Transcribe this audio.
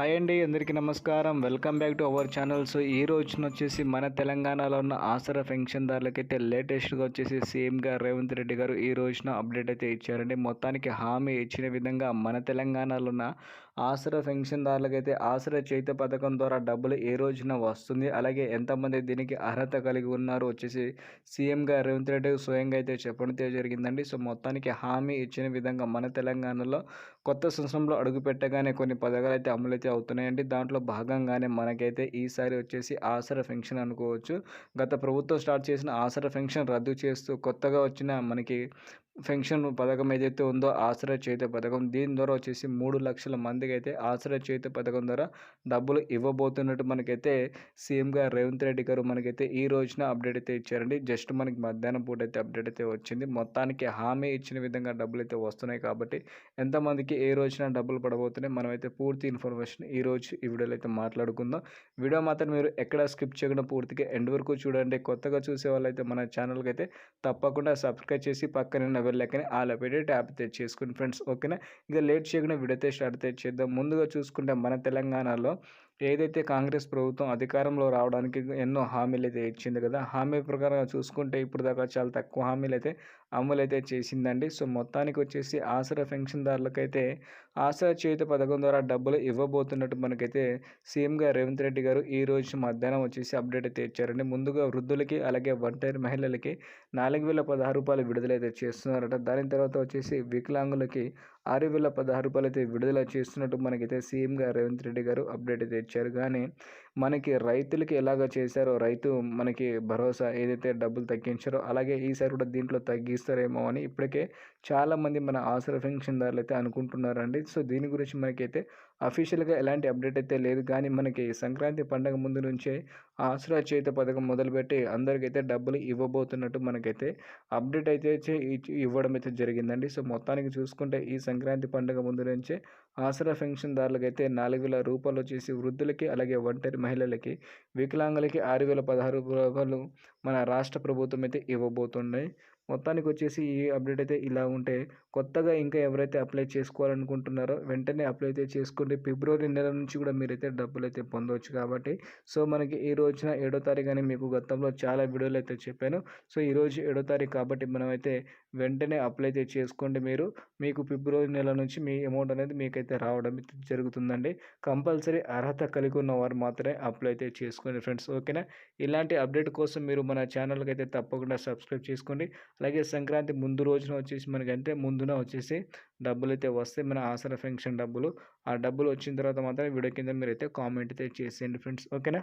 Hi అండి అందరికీ నమస్కారం. Welcome back to our channel. So ఈ రోజున వచ్చేసి మన తెలంగాణలో ఉన్న ఆసరా పెన్షన్దారులకైతే లేటెస్ట్గా వచ్చేసి సీఎంగా రేవంత్ రెడ్డి గారు ఈ రోజున అప్డేట్ అయితే ఇచ్చారండి. మొత్తానికి హామీ ఇచ్చిన విధంగా మన తెలంగాణలో ఉన్న ఆసరా పెన్షన్దారులకైతే ఆసరా చేత పథకం ద్వారా డబ్బులు ఏ రోజున వస్తుంది? అలాగే ఎంతమంది దీనికి అర్హత కలిగి ఉన్నారు? వచ్చేసి సీఎంగా రేవంత్ రెడ్డి స్వయంగా అయితే చెప్పడం జరిగిందండి. సో మొత్తానికి హామీ ఇచ్చిన విధంగా మన తెలంగాణలో కొత్త సంవత్సరంలో అడుగుపెట్టగానే కొన్ని పథకాలు అయితే అమలు అయితే అవుతున్నాయండి. దాంట్లో భాగంగానే మనకైతే ఈసారి వచ్చేసి ఆసరా పెన్షన్ అనుకోవచ్చు. గత ప్రభుత్వం స్టార్ట్ చేసిన ఆసరా పెన్షన్ రద్దు చేస్తూ కొత్తగా వచ్చిన మనకి పెన్షన్ పథకం ఏదైతే ఉందో ఆశ్రయ చేత పథకం దీని ద్వారా వచ్చేసి మూడు లక్షల మందికి అయితే ఆశ్రయ చేత పథకం ద్వారా డబ్బులు ఇవ్వబోతున్నట్టు మనకైతే సీఎంగా రేవంత్ రెడ్డి గారు మనకైతే ఈ రోజున అప్డేట్ అయితే ఇచ్చారండి. జస్ట్ మనకి మధ్యాహ్నం పూట అయితే అప్డేట్ అయితే వచ్చింది. మొత్తానికి హామీ ఇచ్చిన విధంగా డబ్బులు అయితే వస్తున్నాయి కాబట్టి ఎంతమందికి ఏ రోజున డబ్బులు పడబోతున్నాయి మనమైతే పూర్తి ఇన్ఫర్మేషన్ ఈ రోజు ఈ వీడియోలో అయితే మాట్లాడుకుందాం. వీడియో మాత్రం మీరు ఎక్కడ స్కిప్ చేయకుండా పూర్తిగా ఎండ్ వరకు చూడండి. కొత్తగా చూసే వాళ్ళైతే మన ఛానల్కి అయితే తప్పకుండా సబ్స్క్రైబ్ చేసి పక్కన వెళ్ళకనే ఆలో పెట్టి ట్యాప్ తెచ్చేసుకుని చేసుకుని ఫ్రెండ్స్ ఓకేనా? ఇక లేట్ చేయకుండా విడతే స్టార్ట్ తెచ్చేద్దాం చేద్దాం. ముందుగా చూసుకుంటే మన తెలంగాణలో ఏదైతే కాంగ్రెస్ ప్రభుత్వం అధికారంలో రావడానికి ఎన్నో హామీలు అయితే ఇచ్చింది కదా హామీ ప్రకారం చూసుకుంటే ఇప్పుడు దాకా చాలా తక్కువ హామీలు అయితే అమలు అయితే చేసిందండి. సో మొత్తానికి వచ్చేసి ఆసరా పెన్షన్దారులకైతే ఆసరా చేత పథకం ద్వారా డబ్బులు ఇవ్వబోతున్నట్టు మనకైతే సీఎంగా రేవంత్ రెడ్డి గారు ఈ రోజు మధ్యాహ్నం వచ్చేసి అప్డేట్ అయితే ఇచ్చారండి. ముందుగా వృద్ధులకి అలాగే ఒంటరి మహిళలకి నాలుగు వేల పదహారు రూపాయలు విడుదలైతే చేస్తున్నారట. దాని తర్వాత వచ్చేసి వికలాంగులకి ఆరు వేల పదహారు రూపాయలు అయితే విడుదల చేస్తున్నట్టు మనకైతే సీఎంగా రేవంత్ రెడ్డి గారు అప్డేట్ అయితే ఇచ్చారు. కానీ మనకి రైతులకి ఎలాగ చేశారో రైతు మనకి భరోసా ఏదైతే డబ్బులు తగ్గించారో అలాగే ఈసారి కూడా దీంట్లో తగ్గిస్తారేమో అని ఇప్పటికే చాలామంది మన ఆసర పెన్షన్దారులు అయితే అనుకుంటున్నారండి. సో దీని గురించి మనకైతే అఫీషియల్గా ఎలాంటి అప్డేట్ అయితే లేదు. కానీ మనకి సంక్రాంతి పండుగ ముందు నుంచే ఆసరా చేత పథకం మొదలుపెట్టి అందరికైతే డబ్బులు ఇవ్వబోతున్నట్టు మనకైతే అప్డేట్ అయితే ఇవ్వడం అయితే జరిగిందండి. సో మొత్తానికి చూసుకుంటే ఈ సంక్రాంతి పండుగ ముందు నుంచే ఆసరా పెన్షన్దారులకైతే నాలుగు వేల రూపాయలు వచ్చేసి వృద్ధులకి అలాగే ఒంటరి మహిళలకి వికలాంగులకి ఆరు వేల పదహారు రూపాయలు మన రాష్ట్ర ప్రభుత్వం అయితే ఇవ్వబోతున్నాయి మొత్తానికి వచ్చేసి ఈ అప్డేట్ అయితే ఇలా ఉంటే కొత్తగా ఇంకా ఎవరైతే అప్లై చేసుకోవాలనుకుంటున్నారో వెంటనే అప్లై అయితే చేసుకోండి. ఫిబ్రవరి నెల నుంచి కూడా మీరైతే డబ్బులు అయితే పొందవచ్చు కాబట్టి. సో మనకి ఈ రోజున ఏడో తారీఖు అని మీకు గతంలో చాలా వీడియోలు అయితే చెప్పాను. సో ఈరోజు ఏడో తారీఖు కాబట్టి మనమైతే వెంటనే అప్లై అయితే చేసుకోండి మీరు. మీకు ఫిబ్రవరి నెల నుంచి మీ అమౌంట్ అనేది మీకైతే రావడం జరుగుతుందండి. కంపల్సరీ అర్హత కలిగి ఉన్న వారు మాత్రమే అప్లై అయితే చేసుకోండి ఫ్రెండ్స్. ఓకేనా? ఇలాంటి అప్డేట్ కోసం మీరు మన ఛానల్కి అయితే తప్పకుండా సబ్స్క్రైబ్ చేసుకోండి. అలాగే సంక్రాంతి ముందు రోజున వచ్చేసి మనకంటే ముందున వచ్చేసి డబ్బులు అయితే వస్తాయి. మన ఆసర ఫంక్షన్ డబ్బులు. ఆ డబ్బులు వచ్చిన తర్వాత మాత్రం వీడియో కింద మీరు అయితే కామెంట్ అయితే చేసేయండి ఫ్రెండ్స్. ఓకేనా?